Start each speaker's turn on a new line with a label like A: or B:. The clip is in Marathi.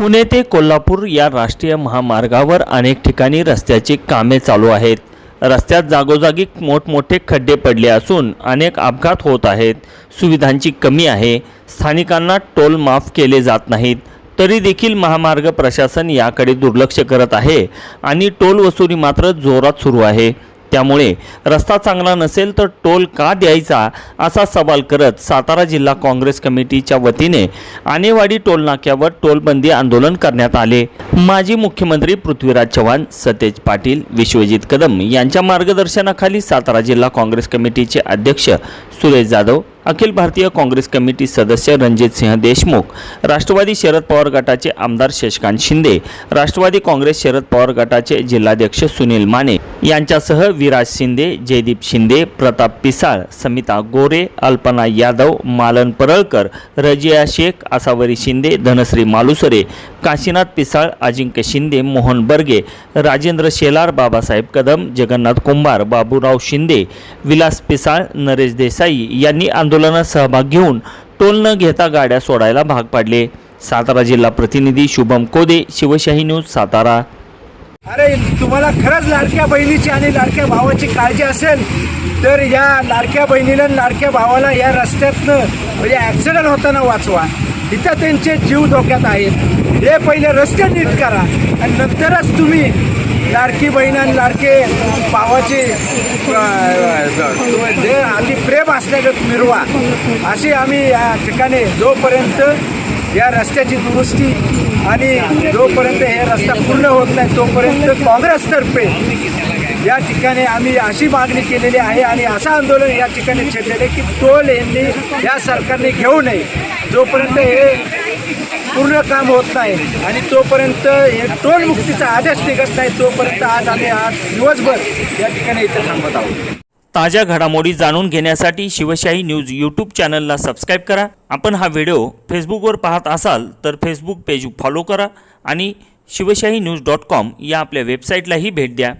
A: पुणे ते कोल्हापूर या राष्ट्रीय महामार्गावर अनेक ठिकाणी रस्त्याची कामे चालू आहेत. रस्त्यात जागोजागी मोठमोठे खड्डे पडले असून अनेक अपघात होत आहेत. सुविधांची कमी आहे. स्थानिकांना टोल माफ केले जात नाहीत. तरी देखील महामार्ग प्रशासन याकडे दुर्लक्ष करत आहे आणि टोल वसुली मात्र जोरात सुरू आहे. त्यामुळे रस्ता चांगला नसेल तर टोल का द्यायचा असा सवाल करत सातारा जिल्हा काँग्रेस कमिटीच्या वतीने आणेवाडी टोलनाक्यावर टोलबंदी आंदोलन करण्यात आले. माजी मुख्यमंत्री पृथ्वीराज चव्हाण सतेज पाटील विश्वजित कदम यांच्या मार्गदर्शनाखाली सातारा जिल्हा काँग्रेस कमिटीचे अध्यक्ष सुरेश जाधव अखिल भारतीय काँग्रेस कमिटी सदस्य रणजित सिंह देशमुख राष्ट्रवादी शरद पवार गटाचे आमदार शशकांत शिंदे राष्ट्रवादी काँग्रेस शरद पवार गटाचे जिल्हाध्यक्ष सुनील माने यांच्यासह विराज शिंदे जयदीप शिंदे प्रताप पिसाळ समिता गोरे अल्पना यादव मालन परळकर रजिया शेख आसावरी शिंदे धनश्री मालुसरे काशीनाथ पिसाळ अजिंक्य शिंदे मोहन बर्गे राजेंद्र शेलार बाबासाहेब कदम जगन्नाथ कुंभार बाबूराव शिंदे विलास पिसाळ नरेश देसाई यांनी आंदोलनात सहभाग घेऊन टोल न घेता गाड्या सोडायला भाग पाडले. सातारा जिल्हा प्रतिनिधी शुभम कोदे शिवशाही न्यूज सातारा.
B: अरे तुम्हाला खरंच लाडक्या बहिणीची आणि लाडक्या भावाची काळजी असेल तर या लाडक्या बहिणीला लाडक्या भावाला या रस्त्यातनं म्हणजे ॲक्सिडेंट होताना वाचवा. इथं त्यांचे जीव धोक्यात आहेत. हे पहिले रस्ते नीट करा आणि नंतरच तुम्ही लाडकी बहीण आणि लाडके भावाचे जे आधी प्रेम असल्यागत मिरवा अशी आम्ही या ठिकाणी जोपर्यंत या रस्त्याची दुरुस्ती आणि जोपर्यंत हे रस्ता पूर्ण होत नाही तोपर्यंत काँग्रेसतर्फे या ठिकाणी आम्ही अशी मागणी केलेली आहे आणि असं आंदोलन या ठिकाणी छेडलेले की टोल यांनी या सरकारने घेऊ नये. जोपर्यंत हे पूर्ण काम होत नाही. आणि तोपर्यंत हे टोल मुक्तीचा आदेश निघत नाही. तोपर्यंत आज आम्ही आज दिवसभर या ठिकाणी इथे थांबत आहोत.
A: ताज्या घडामोडी जाणून घेण्यासाठी शिवशाही न्यूज यूट्यूब चॅनलला सबस्क्राईब करा. आपण हा व्हिडिओ फेसबुकवर पाहत असाल तर फेसबुक पेज फॉलो करा आणि शिवशाही न्यूज डॉट कॉम या आपल्या वेबसाईटलाही भेट द्या.